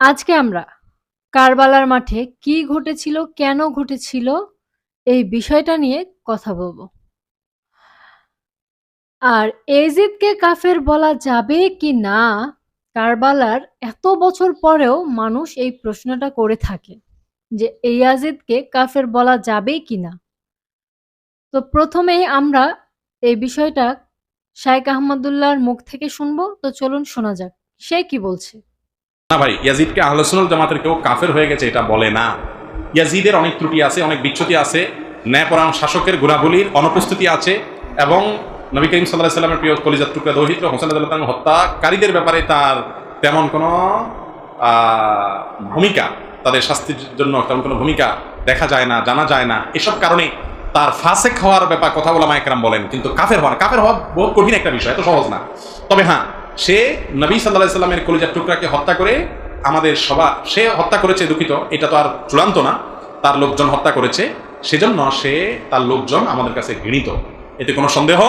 আজকে আমরা কারবালার মাঠে কি ঘটেছিল, কেন ঘটেছিল এই বিষয়টা নিয়ে কথা বলব। আর এজিদকে কাফের বলা যাবে কি না কারবালার এত বছর পরেও মানুষ এই প্রশ্নটা করে থাকে যে এই ইয়াজিদকে কাফের বলা যাবে কি না। তো প্রথমেই আমরা এই বিষয়টা শাইখ আহমদুল্লাহর মুখ থেকে শুনব। তো চলুন শোনা যাক সে কি বলছে। না ভাই, ইয়াজিদকে আহলসুল জামাতের কেউ কাফের হয়ে গেছে এটা বলে না। ইয়াজিদের অনেক ত্রুটি আছে, অনেক বিচ্ছুতি আছে, ন্যায়পরায়ণ শাসকের গুণাবলীর অনুপস্থিতি আছে এবং নবী করিম সাল্লাহ সাল্লামের প্রিয় কলিজার টুকরা দৌহিত্র হোসেন হত্যাকারীদের ব্যাপারে তার তেমন কোনো ভূমিকা, তাদের শাস্তির জন্য তেমন কোনো ভূমিকা দেখা যায় না, জানা যায় না। এসব কারণে তার ফাসেক হওয়ার ব্যাপার কথা বলা মাইকরাম বলেন, কিন্তু কাফের হওয়ার, কাফের হওয়া বহু কঠিন একটা বিষয়, এত সহজ না। তবে হ্যাঁ সে নবী সাল্লাহ সাল্লামের কলিজার টুকরাকে হত্যা করে আমাদের সভা সে হত্যা করেছে দুঃখিত, এটা তো আর চূড়ান্ত না। তার লোকজন হত্যা করেছে, সেজন্য সে তার লোকজন আমাদের কাছে ঘৃণিত। এতে কোনো সন্দেহ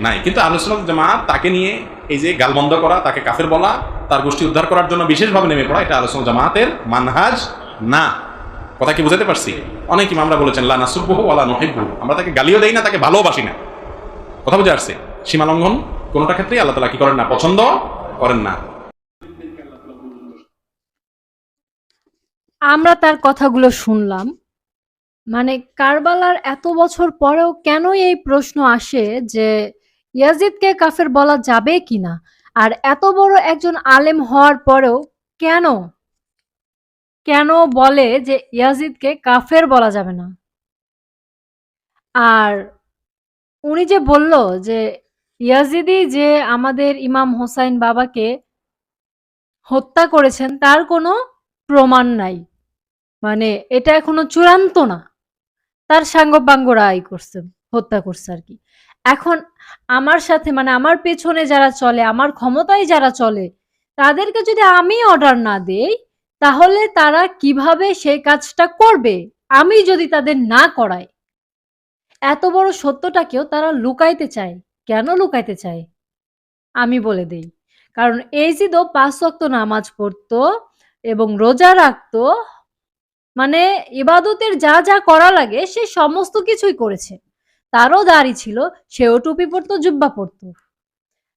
নাই। কিন্তু আলোচনা জামাত তাকে নিয়ে এই যে গালবন্ধ করা, তাকে কাফের বলা, তার গোষ্ঠী উদ্ধার করার জন্য বিশেষভাবে নেমে পড়া, এটা আলোচনা জামাতের মানহাজ না। কথা কি বুঝাতে পারছি? অনেক ইমামরা বলেছেন, লা নাসুব্বহু ওয়ালা নহিব্বহু। আমরা তাকে গালিও দেই না, তাকে ভালোবাসি না। কথা বুঝে আসছে? সীমা লঙ্ঘন? কোনোটা ক্ষেত্রেই আল্লাহ তালা কি করেন না? পছন্দ করেন না। আমরা তার কথাগুলো শুনলাম। মানে কারবালার এত বছর পরেও কেন এই প্রশ্ন আসে যে ইয়াজিদকে কাফের বলা যাবে কিনা? আর এত বড় একজন আলেম হওয়ার পরেও কেন? কেন বলে যে ইয়াজিদকে কাফের বলা যাবে না? আর উনি যে বলল যে ইয়াজিদি যে আমাদের ইমাম হোসাইন বাবাকে হত্যা করেছেন, তার কোনো প্রমাণ নাই। মানে এটা এখনও চূড়ান্ত না। তার সাঙ্গপাঙ্গরা আই করছে, হত্যা করছে আর কি। এখন আমার সাথে মানে আমার পেছনে যারা চলে, আমার ক্ষমতায় যারা চলে, তাদেরকে যদি আমি অর্ডার না দেই, তাহলে তারা কীভাবে সেই কাজটা করবে? আমি যদি তাদের না করাই, এত বড় সত্যটাকেও তারা লুকাইতে চায়। কেন লুকাইতে চায় আমি বলে দেই। কারণ এই জিদও পাঁচ ওয়াক্ত নামাজ পড়তো এবং রোজা রাখত মানে ইবাদতের যা যা করা লাগে সে সমস্ত কিছুই করেছে। তারও দাড়ি ছিল, সেও টুপি পরতো, জুব্বা পরতো।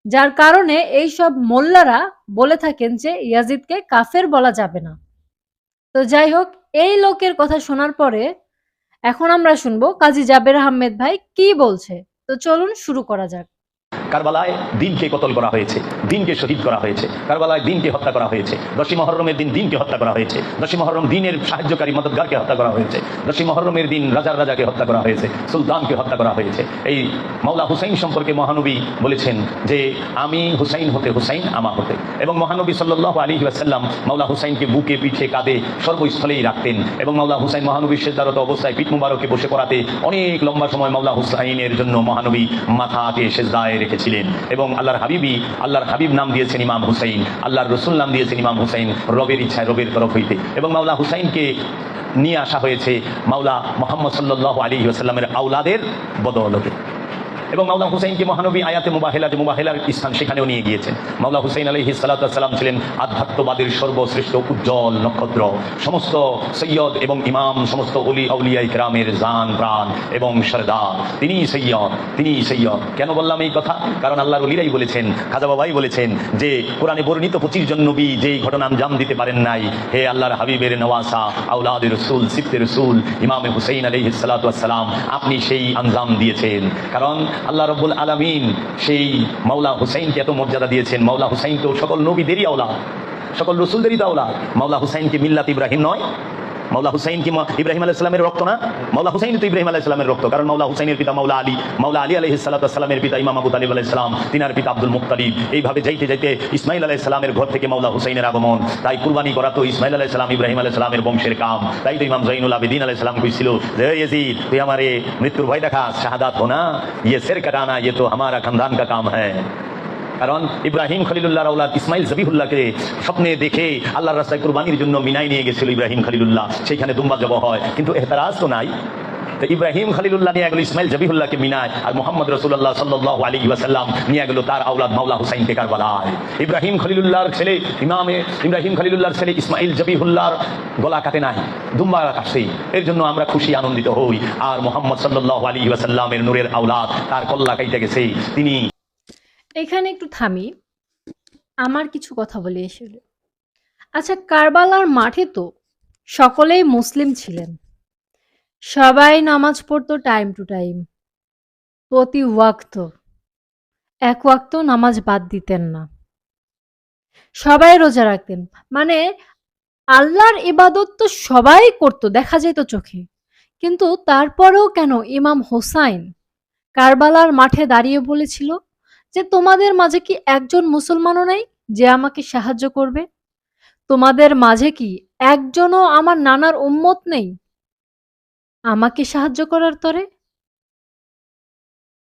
যার কারণে এই সব মোল্লারা বলে থাকেন যে ইয়াজিদকে কাফের বলা যাবে না। তো যাই হোক, এই লোকের কথা শোনার পরে এখন আমরা শুনব কাজী জাবের আহমেদ ভাই কি বলছে। তো চলুন শুরু করা যাক। কারবালায় দিনকে কতল করা হয়েছে, দিনকে শহীদ করা হয়েছে, কারবালায় দিনকে হত্যা করা হয়েছে দশী মহরমের দিন দিনকে হত্যা করা হয়েছে দশী মহরম দিনের সাহায্যকারী মদতগারকে হত্যা করা হয়েছে দশী মহরমের দিন রাজার রাজাকে হত্যা করা হয়েছে, সুলতানকে হত্যা করা হয়েছে। এই মাওলা হুসাইন সম্পর্কে মহানবী বলেছেন যে, আমি হুসাইন হতে হুসাইন, আমা হতে। এবং মহানবী সাল্লাহ আলী ওয়াসাল্লাম মাওলা হুসাইনকে বুকে, পিঠে, কাঁধে সর্বস্থলেই রাখতেন এবং মাওলা হুসাইন মহানবীর সেদারত অবস্থায় পিঠ মুবারকে বসে করাতে অনেক লম্বা সময় মাওলা হুসাইনের জন্য মহানবী মাথাকে সেজদায় রেখেছিলেন এবং আল্লাহর হাবিবি আল্লাহর হাবিব নাম দিয়েছেন ইমাম হুসাইন। আল্লাহর রসুল নাম দিয়েছেন ইমাম হুসাইন রবের ইচ্ছায়, রবের তরফ হইতে। এবং মাওলা হুসাইনকে নিয়ে আসা হয়েছে মাওলা মোহাম্মদ সাল্লাহ আলী আসাল্লামের আউলাদের বদৌলতে। এবং মাওলা হুসাইনকে মহানবী আয়াতে মুবাহেলা মুবাহেলার স্থান সেখানেও নিয়ে গিয়েছেন। মাওলা হুসাইন আলহি সাল্লাম ছিলেন আধ্যাত্মবাদের সর্বশ্রেষ্ঠ উজ্জ্বল নক্ষত্র। সমস্ত সৈয়দ এবং ইমাম, সমস্ত অলি আউলিয়া ইকরামের জান, প্রাণ এবং সরদার। তিনি সৈয়দ তিনি সৈয়দ। কেন বললাম এই কথা? কারণ আল্লাহর অলিরাই বলেছেন, খাজা বাবাই বলেছেন যে, কোরআনে বর্ণিত পঁচিশ জন নবী যেই ঘটনা আঞ্জাম দিতে পারেন নাই, হে আল্লাহর হাবিবের নওয়াসা আউলাদ রসুল সিফতে রসুল, ইমামে হুসাইন আলহি সাল্লাম আপনি সেই আঞ্জাম দিয়েছেন। কারণ আল্লাহ রব্বুল আলমিন সেই মাওলা হুসাইনকে এত মর্যাদা দিয়েছেন। মাওলা হুসাইন তো সকল নবীদেরই আওলা, সকল রসুলদেরই দাওলা মাওলা হুসাইনকে মিল্লাত ইব্রাহিম নয় মাওলা হুসাইন কি ইব্রাহিম আলাহ ইসলামের রক্ত না? মাওলা হুসাইন তো ইব্রাহিম আলাহ রক্ত। কারণ মাওলা হুসাইনের পিতা মাওলা আলী মাওলা আলী আলহ সালাতামের পিতা ইমাম আবু তালিব আলাহ ইসলাম তিনার পিতা আব্দুল মুক্তালিব এইভাবে যাইতে যাইতে ইসমাইল আলাহ ইসলামের ঘর থেকে মাওলা হুসাইনের আগমন। তাই কুরবানি করা তো ইসমাইল আলাহ ইব্রাহিম আলাহ ইসলামের বংশের কাম। তাই তো ইমাম জৈনুল আবেদিন আলাহ ইসলাম কইছিল ইয়াজিদ, তুই আমারে মৃত্যুর ভয় দেখা শাহাদাত হোনা ইয়ে সের কাটানা ইয়ে তো আমারা খানদান কা কাম হ্যাঁ কারণ ইব্রাহিম খলিলুল্লাহ রাউলাদ ইসমাইল জবিহুল্লাহকে স্বপ্নে দেখে আল্লাহর রাস্তায় কুরবানির জন্য মিনাই নিয়ে গেছিল ইব্রাহিম খলিলুল্লাহ। সেইখানে দুম্বা জব হয়। কিন্তু এহতারাজ তো নাই। তো ইব্রাহিম খলিলুল্লাহ নিয়ে গেল ইসমাইল জবিহুল্লাহকে মিনায় আর মোহাম্মদ রসুল্লাহ সাল্লাহ আলী ওয়াসাল্লাম নিয়ে গেল তার আউলাদ মাওলা হুসাইনকে কারবালায়। ইব্রাহিম খলিলুল্লাহর ছেলে ইমামে, ইব্রাহিম খলিলুল্লাহর ছেলে ইসমাইল জবিহুল্লাহর গলা কাটে নাই। দুম্বা কাটছে এর জন্য আমরা খুশি, আনন্দিত হই। আর মোহাম্মদ সাল্লাহ আলী ওয়াসাল্লামের নূরের আউলাদ তার কল্লা কাইতে গেছে তিনি এখানে একটু থামি। আমার কিছু কথা বলে আসলে আচ্ছা কারবালার মাঠে তো সকলেই মুসলিম ছিলেন। সবাই নামাজ পড়তো টাইম টু টাইম প্রতি ওয়াক্ত। এক ওয়াক্ত নামাজ বাদ দিতেন না। সবাই রোজা রাখতেন। মানে আল্লাহর ইবাদত তো সবাই করতো, দেখা যেত চোখে। কিন্তু তারপরেও কেন ইমাম হোসাইন কারবালার মাঠে দাঁড়িয়ে বলেছিল যে তোমাদের মাঝে কি একজন মুসলমানও নাই যে আমাকে সাহায্য করবে? তোমাদের মাঝে কি একজনও আমার নানার উম্মত নেই? আমাকে সাহায্য করার তরে?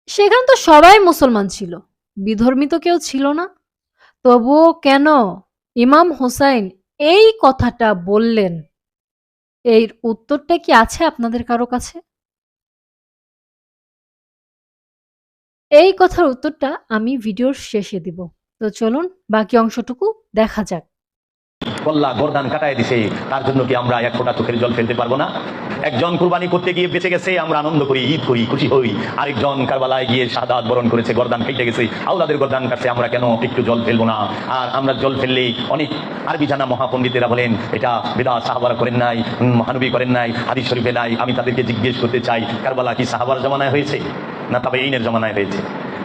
সেখান তো সবাই মুসলমান ছিল বিধর্মিত কেউ ছিল না। তবুও কেন ইমাম হোসাইন এই কথাটা বললেন? এর উত্তরটা কি আছে আপনাদের কারও কাছে? এই কথার উত্তরটা আমি ভিডিওর শেষে দিব। তো চলুন বাকি অংশটুকু দেখা যাক। কল্লা গরদান কাটায় দিছে, তার জন্য কি আমরা এক ফোঁটা চোখের জল ফেলতে পারব না? একজন কুরবানি করতে গিয়ে বেঁচে গেছে, আমরা আনন্দ করি, ঈদ করি, খুশি হই। আরেকজন কারবালায় গিয়ে সাদাত বরণ করেছে, গরদান কেটে গেছে। আউলাদের গরদান কাটছে আমরা কেন একটু জল ফেলব না? আর আমরা জল ফেললেই অনেক আরবি জানা মহাপণ্ডিতেরা বলেন, এটা বেদা সাহাবারা করেন নাই মহানবী করেন নাই, হাদিস শরীফে নাই। আমি তাদেরকে জিজ্ঞেস করতে চাই, কারবালা কি সাহাবার জমানায় হয়েছে? না তবে ইনের জমানায় হয়েছে।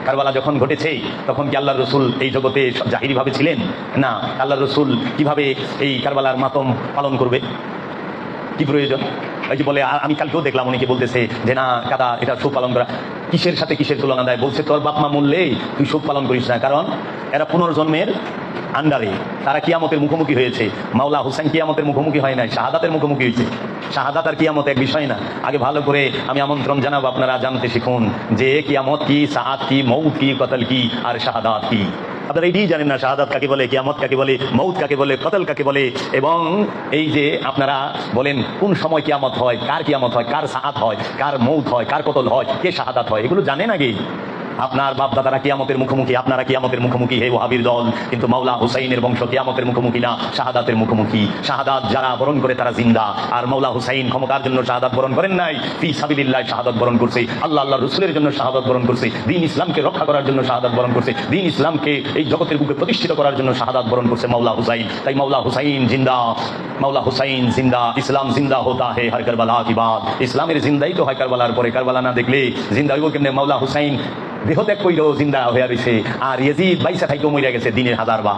কারবালা যখন ঘটেছে, তখন কি আল্লাহ রসুল এই জগতে জাহিরি ভাবে ছিলেন? না আল্লাহ রসুল কীভাবে এই কারবালার মাতম পালন করবে? কি প্রয়োজন? ওই যে বলে আমি কালকেও দেখলাম অনেকে বলতেছে যে, না, কাদা, এটা শোক পালন করা। কিসের সাথে কিসের তুলনা দেয়? বলছে, তোর বাপ মা মূল্যে তুই শোক পালন করিস না। কারণ এরা পুনর্জন্মের আন্ডারে। তারা কিয়ামতের মুখোমুখি হয়েছে। মাওলা হুসেন কিয়ামতের মুখোমুখি হয় নাই, শাহাদাতের মুখোমুখি হয়েছে। শাহাদাত আর কিয়ামত এক বিষয় না। আগে ভালো করে আমি আমন্ত্রণ জানাব আপনারা জানতে শিখুন যে কিয়ামত কি, সাহাদ কি মৌত কি, কতল কি আর শাহাদাত কি। আপনারা এটাই জানেন না, শাহাদাত কাকে বলে, কিয়ামত কাকে বলে মৌত কাকে বলে, কতল কাকে বলে। এবং এই যে আপনারা বলেন, কোন সময় কিয়ামত হয়, কার কিয়ামত হয়, কার সাহাদ হয়, কার মৌত হয়, কার কতল হয়, কে শাহাদাত হয়, এগুলো জানেন আগে আপনার বাপ দাদারা কিয়ামতের মুখোমুখি, আপনারা কিয়ামতের মুখোমুখি, হে ওহাবির দল। কিন্তু মাওলা হুসাইনের বংশ কিয়ামতের মুখোমুখি না, শাহাদাতের মুখোমুখি। শাহাদাত যারা বরণ করে তারা জিন্দা। আর মাওলা হুসাইন ক্ষমতার জন্য শাহাদাত বরণ করেন নাই, ফি সাবিলিল্লাহ শাহাদাত বরণ করছে। আল্লাহ আল্লাহ রসুলের জন্য শাহাদাত বরণ করছে। দিন ইসলামকে রক্ষা করার জন্য শাহাদাত বরণ করছে। দিন ইসলামকে এই জগতের বুকে প্রতিষ্ঠিত করার জন্য শাহাদাত বরণ করছে মাওলা হুসাইন। তাই মাওলা হুসাইন জিন্দা, মাওলা হুসাইন জিন্দা, ইসলাম জিন্দা হোতা হে হর কারবালা, কি বাত। ইসলামের জিন্দাই তো হয় কারবালার পরে। কারবালা না দেখলে জিন্দা হইব কেমনে? মাওলা হুসাইন দেহ ত্যাগ কইরেও জিন্দা হয়ে রয়েছে আর ইয়েজিদ বাইসা থাইকেও মরে গেছে দিনের হাজার বা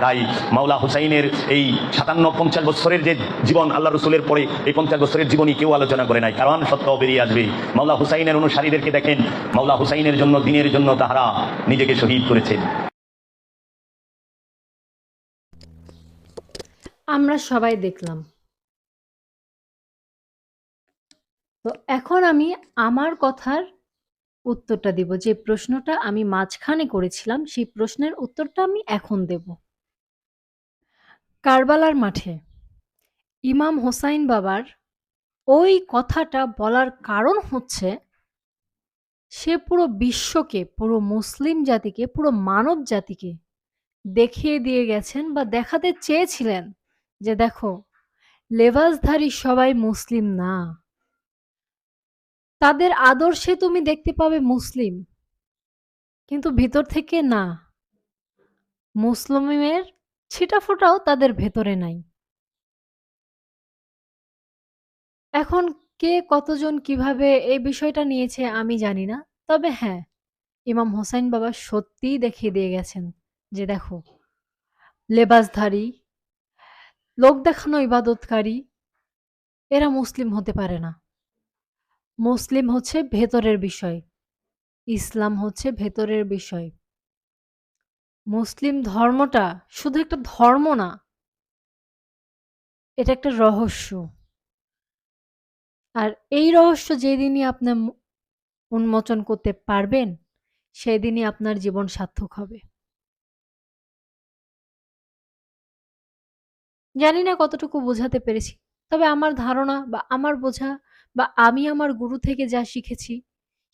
তাই মাওলা হুসাইনের এই সাতান্ন পঞ্চাশ বছরের যে জীবন আল্লাহ রসুলের পরে, এই পঞ্চাশ বছরের জীবনই কেউ আলোচনা করে নাই। কারণ সত্য বেরিয়ে আসবে। মাওলা হুসাইনের অনুসারীদেরকে দেখেন, মাওলা হুসাইনের জন্য, দিনের জন্য তাহারা নিজেকে শহীদ করেছেন। আমরা সবাই দেখলাম। তো এখন আমি আমার কথার উত্তরটা দেব। যে প্রশ্নটা আমি মাঝখানে করেছিলাম, সেই প্রশ্নের উত্তরটা আমি এখন দেব। কারবালার মাঠে ইমাম হোসাইন বাবার ওই কথাটা বলার কারণ হচ্ছে, সে পুরো বিশ্বকে, পুরো মুসলিম জাতিকে, পুরো মানব জাতিকে দেখিয়ে দিয়ে গেছেন বা দেখাতে চেয়েছিলেন যে দেখো, লেবাসধারী সবাই মুসলিম না। তাদের আদর্শে তুমি দেখতে পাবে মুসলিম। কিন্তু ভিতর থেকে না। মুসলিমের ছিটাফোটাও তাদের ভেতরে নাই। এখন কে কতজন কীভাবে এই বিষয়টা নিয়েছে আমি জানি না। তবে হ্যাঁ ইমাম হোসাইন বাবা সত্যিই দেখিয়ে দিয়ে গেছেন যে দেখো, লেবাসধারী, লোক দেখানো ইবাদতকারী, এরা মুসলিম হতে পারে না। মুসলিম হচ্ছে ভেতরের বিষয়, ইসলাম হচ্ছে ভেতরের বিষয়। মুসলিম ধর্মটা শুধু একটা ধর্ম না, এটা একটা রহস্য। আর এই রহস্য যেদিনই আপনি উন্মোচন করতে পারবেন, সেদিনই আপনার জীবন সার্থক হবে। জানি না কতটুকু বোঝাতে পেরেছি, তবে আমার ধারণা বা আমার বোঝা বা আমি আমার গুরু থেকে যা শিখেছি,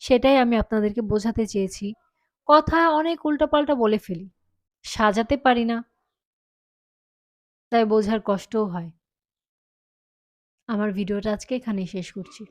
সেটাই আমি আপনাদেরকে বোঝাতে চেয়েছি। কথা অনেক উল্টাপাল্টা বলে ফেলি। সাজাতে পারি না। তাই বোঝার কষ্টও হয়। আমার ভিডিওটা আজকে এখানেই শেষ করছি।